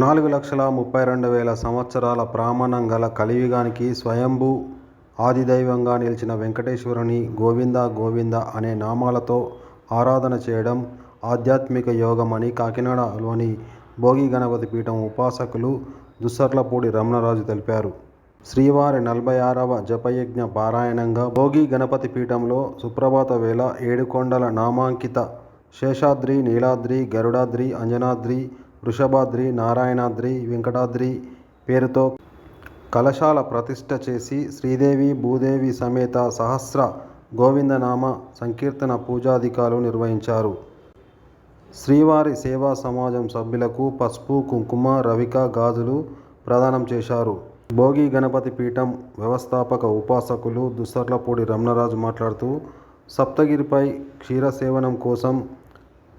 నాలుగు లక్షల ముప్పై రెండు వేల సంవత్సరాల ప్రామాణం గల కలియుగానికి స్వయంభూ ఆదిదైవంగా నిలిచిన వెంకటేశ్వరుని గోవింద గోవింద అనే నామాలతో ఆరాధన చేయడం ఆధ్యాత్మిక యోగమని కాకినాడలోని భోగి గణపతి పీఠం ఉపాసకులు దుస్సర్లపూడి రమణరాజు తెలిపారు. శ్రీవారి నలభై ఆరవ జపయజ్ఞ పారాయణంగా భోగి గణపతి పీఠంలో సుప్రభాత వేళ ఏడుకొండల నామాంకిత శేషాద్రి నీలాద్రి గరుడాద్రి అంజనాద్రి వృషభాద్రి నారాయణాద్రి వెంకటాద్రి పేరుతో కలశాల ప్రతిష్ట చేసి శ్రీదేవి భూదేవి సమేత సహస్ర గోవిందనామ సంకీర్తన పూజాధికారులు నిర్వహించారు. శ్రీవారి సేవా సమాజం సభ్యులకు పసుపు కుంకుమ రవిక గాజులు ప్రదానం చేశారు. భోగి గణపతి పీఠం వ్యవస్థాపక ఉపాసకులు దుస్సర్లపూడి రమణరాజు మాట్లాడుతూ సప్తగిరిపై క్షీరసేవనం కోసం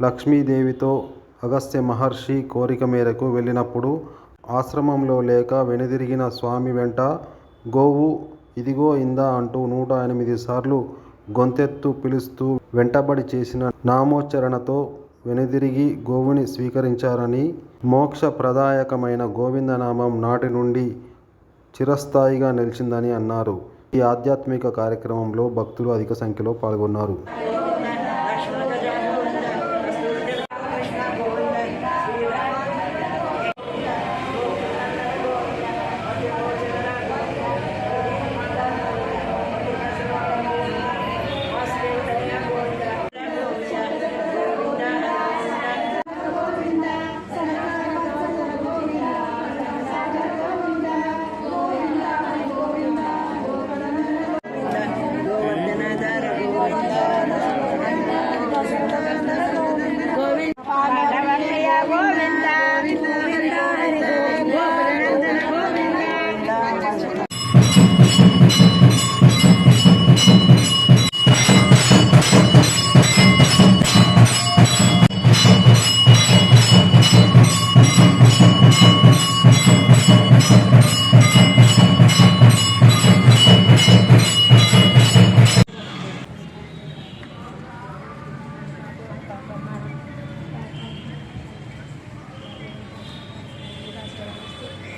లక్ష్మీదేవితో అగస్త్య మహర్షి కోరిక మేరకు వెళ్ళినప్పుడు ఆశ్రమంలో లేక వెనుదిరిగిన స్వామి వెంట గోవు ఇదిగో ఇందా అంటూ నూట ఎనిమిది సార్లు గొంతెత్తు పిలుస్తూ వెంటబడి చేసిన నామోచ్చరణతో వెనుదిరిగి గోవుని స్వీకరించారని మోక్షప్రదాయకమైన గోవిందనామం నాటి నుండి చిరస్థాయిగా నిలిచిందని అన్నారు. ఈ ఆధ్యాత్మిక కార్యక్రమంలో భక్తులు అధిక సంఖ్యలో పాల్గొన్నారు.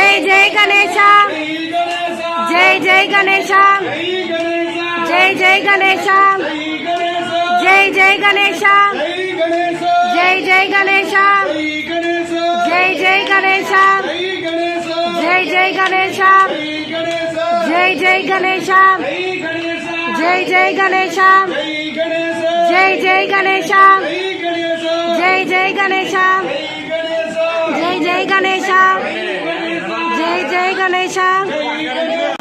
జై జై గణేశ జై జై గణేశ జై జై గణేశ జై జై గణేశ జై జై గణేశ జై జై గణేశ జై జై గణేశ జై జై గణేశ జై జై గణేశ జై జై గణేశ జై జై గణేశ జై జై గణేశ 来这个雷枪。